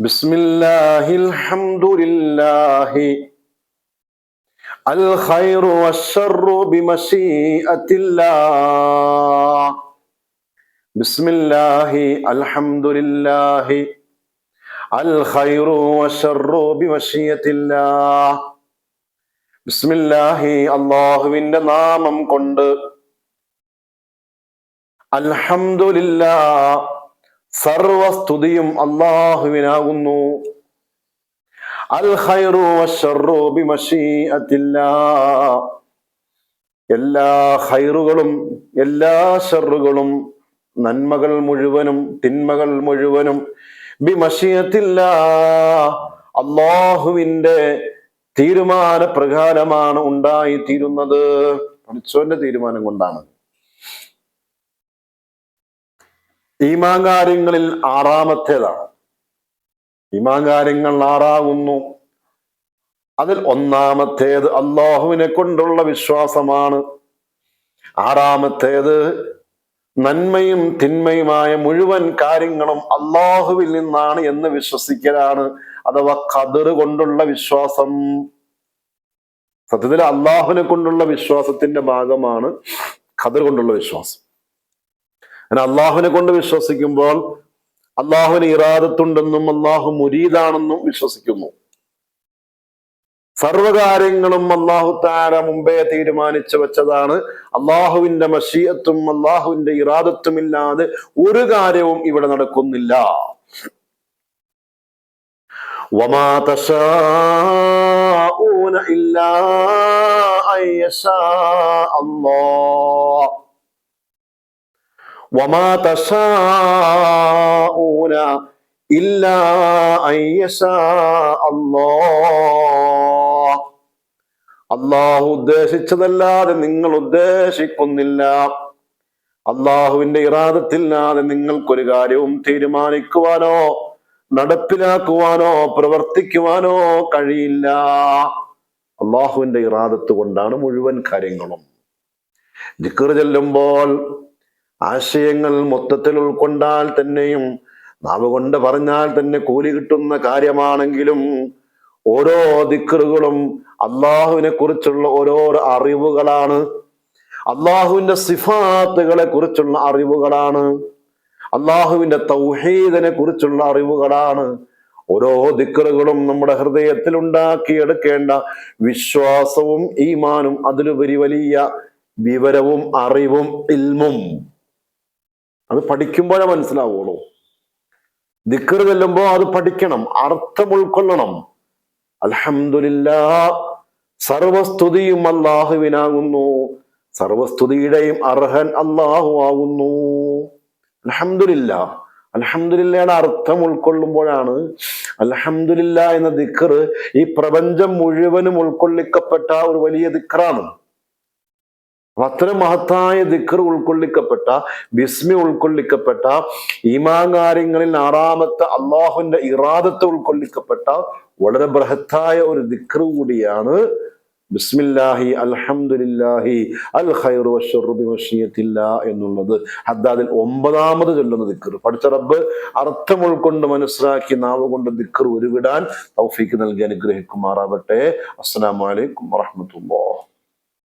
ബിസ്മില്ലാഹിൽ ഹംദുലില്ലാഹി അൽ ഖൈറു ബിസ്മില്ലാഹി അൽഹംദുലില്ലാഹി. അൽ ഖൈറു വശ്ശറു ബിസ്മില്ലാഹി അല്ലാഹുവിന്റെ നാമം കൊണ്ട്. അൽഹംദുലില്ലാഹ്. സർവസ്തുതിയും അള്ളാഹുവിനാകുന്നു എല്ലാ ഹൈറുകളും എല്ലാ ഷറുകളും നന്മകൾ മുഴുവനും തിന്മകൾ മുഴുവനും ബിമഷിയത്തില്ല അള്ളാഹുവിന്റെ തീരുമാന പ്രകാരമാണ് ഉണ്ടായിത്തീരുന്നത്. പഠിച്ചോന്റെ തീരുമാനം കൊണ്ടാണ്. ഈമാങ്കാര്യങ്ങളിൽ ആറാമത്തേതാണ്. ഈമാങ്കാര്യങ്ങൾ ആറാകുന്നു. അതിൽ ഒന്നാമത്തേത് അള്ളാഹുവിനെ കൊണ്ടുള്ള വിശ്വാസമാണ്. ആറാമത്തേത് നന്മയും തിന്മയുമായ മുഴുവൻ കാര്യങ്ങളും അള്ളാഹുവിൽ നിന്നാണ് എന്ന് വിശ്വസിക്കലാണ്. അഥവാ കതിർ കൊണ്ടുള്ള വിശ്വാസം. സത്യത്തിൽ അള്ളാഹുവിനെ കൊണ്ടുള്ള വിശ്വാസത്തിന്റെ ഭാഗമാണ് ഖദർ കൊണ്ടുള്ള വിശ്വാസം. അങ്ങനെ അള്ളാഹുവിനെ കൊണ്ട് വിശ്വസിക്കുമ്പോൾ അള്ളാഹുവിന് ഇറാദത്തുണ്ടെന്നും അള്ളാഹു മുരീദാണെന്നും വിശ്വസിക്കുന്നു. സർവകാര്യങ്ങളും അള്ളാഹു താര മുമ്പേ തീരുമാനിച്ചു വെച്ചതാണ്. അള്ളാഹുവിന്റെ മഷീയത്തും അള്ളാഹുവിന്റെ ഇറാദത്തും ഇല്ലാതെ ഒരു കാര്യവും ഇവിടെ നടക്കുന്നില്ല. ഇല്ലാ അള്ളാഹ് وما تشاءون إلا أن يشاء الله അള്ളാഹു ഉദ്ദേശിച്ചതല്ലാതെ നിങ്ങൾ ഉദ്ദേശിക്കുന്നില്ല അള്ളാഹുവിന്റെ ഇറാദത്തില്ലാതെ നിങ്ങൾക്കൊരു കാര്യവും തീരുമാനിക്കുവാനോ നടപ്പിലാക്കുവാനോ പ്രവർത്തിക്കുവാനോ കഴിയില്ല അള്ളാഹുവിന്റെ ഇറാദത്ത് കൊണ്ടാണ് മുഴുവൻ കാര്യങ്ങളും ദിക്കർ ചെല്ലുമ്പോൾ ആശയങ്ങൾ മൊത്തത്തിൽ ഉൾക്കൊണ്ടാൽ തന്നെയും നാവ് കൊണ്ട് പറഞ്ഞാൽ തന്നെ കൂലി കിട്ടുന്ന കാര്യമാണെങ്കിലും ഓരോ ദിക്കറുകളും അള്ളാഹുവിനെ കുറിച്ചുള്ള ഓരോ അറിവുകളാണ്. അള്ളാഹുവിന്റെ സിഫാത്തുകളെ കുറിച്ചുള്ള അറിവുകളാണ്. അള്ളാഹുവിന്റെ തൗഹീദിനെ കുറിച്ചുള്ള അറിവുകളാണ്. ഓരോ ദിക്കറുകളും നമ്മുടെ ഹൃദയത്തിൽ ഉണ്ടാക്കിയെടുക്കേണ്ട വിശ്വാസവും ഈമാനും അതിലുപരി വലിയ വിവരവും അറിവും ഇൽമും. അത് പഠിക്കുമ്പോഴേ മനസ്സിലാവുള്ളൂ. ദിക്കർ ചെല്ലുമ്പോ അത് പഠിക്കണം അർത്ഥം ഉൾക്കൊള്ളണം. അലഹമില്ല സർവസ്തുതിയും അള്ളാഹുവിനാകുന്നു സർവസ്തുതിയുടെയും അർഹൻ അള്ളാഹു ആകുന്നു. അലഹമില്ല അലഹമില്ലയുടെ അർത്ഥം ഉൾക്കൊള്ളുമ്പോഴാണ് അലഹമില്ല എന്ന ദിക്കർ ഈ പ്രപഞ്ചം മുഴുവനും ഉൾക്കൊള്ളിക്കപ്പെട്ട ഒരു വലിയ ദിക്കറാണ് അപ്പൊ അത്തരം മഹത്തായ ദിക്കർ ഉൾക്കൊള്ളിക്കപ്പെട്ട ബിസ്മി ഉൾക്കൊള്ളിക്കപ്പെട്ട ഈമാങ്കാര്യങ്ങളിൽ ആറാമത്തെ അള്ളാഹുവിന്റെ ഇറാദത്തെ ഉൾക്കൊള്ളിക്കപ്പെട്ട വളരെ ബൃഹത്തായ ഒരു ദിക്കർ കൂടിയാണ് ബിസ്മില്ലാഹി അൽഹംദുലില്ലാഹി അൽ ബിമശിയത്തില്ല എന്നുള്ളത്. ഹദ്ദാദിൽ ഒമ്പതാമത് ചൊല്ലുന്ന ദിക്കർ പഠിച്ച റബ്ബ് അർത്ഥം ഉൾക്കൊണ്ട് മനസ്സിലാക്കി നാവ് കൊണ്ട് ദിക്കർ ഉരുവിടാൻ തൗഫീക്ക് നൽകി അനുഗ്രഹിക്കുമാറാവട്ടെ. അസ്സലാമു അലൈക്കും വറഹ്മത്തുള്ളാഹി.